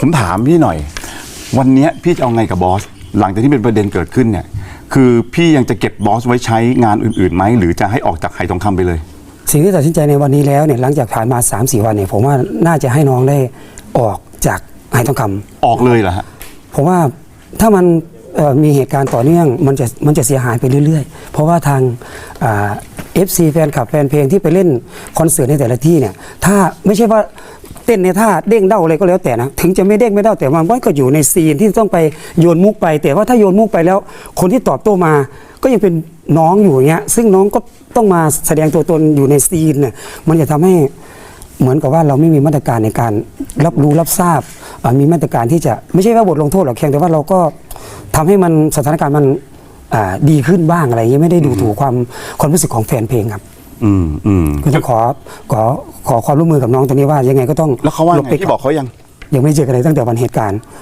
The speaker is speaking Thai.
ผมถามพี่หน่อย วันเนี้ยพี่จะเอาไงกับบอส หลังจากที่เป็นประเด็นเกิดขึ้นเนี่ย คือพี่ยังจะเก็บบอสไว้ใช้งานอื่นๆไหมหรือจะให้ออกจากไหทองคำไปเลย สิ่งที่ตัดสินใจในวันนี้แล้วเนี่ยหลังจากผ่านมา 3 4 วันเนี่ยผมว่าน่าจะให้น้องได้ออกจากไหทองคำออกเลยเหรอฮะ ผมว่าถ้ามันเอ่อมีเหตุการณ์ต่อเนื่องมันจะมันจะเสียหายไปเรื่อยๆ เพราะว่าทางเอฟซีแฟนคลับแฟนเพลงที่ไปเล่นคอนเสิร์ตในแต่ละที่เนี่ยถ้าไม่ใช่ว่าเต้นในท่าเด้งเด้าอะไรก็แล้วแต่นะถึงจะไม่เด้งไม่เด้าแต่มันก็อยู่ในซีนที่ต้องไปโยนมุกไป แต่ว่าถ้าโยนมุกไปแล้ว คนที่ตอบโต้มาก็ยังเป็นน้องอยู่อย่างเงี้ย ซึ่งน้องก็ต้องมาแสดงตัวตนอยู่ในซีนเนี่ยมันจะทำให้เหมือนกับว่าเราไม่มีมาตรการในการรับรู้รับทราบมีมาตรการที่จะไม่ใช่ว่าบทลงโทษหรอกเพียงแต่ว่าเราก็ทำให้มันสถานการณ์มันดีขึ้นบ้างอะไรอย่างเงี้ยไม่ได้ดูถูกความความรู้สึกของแฟนเพลงครับ อืมอืมก็จะขอขอขอความร่วมมือกับน้องตรงนี้ว่ายังไงก็ต้องแล้วเขาว่าหลบไงไปพี่บอกเขายัง ยังไม่เจอกันเลยตั้งแต่วันเหตุการณ์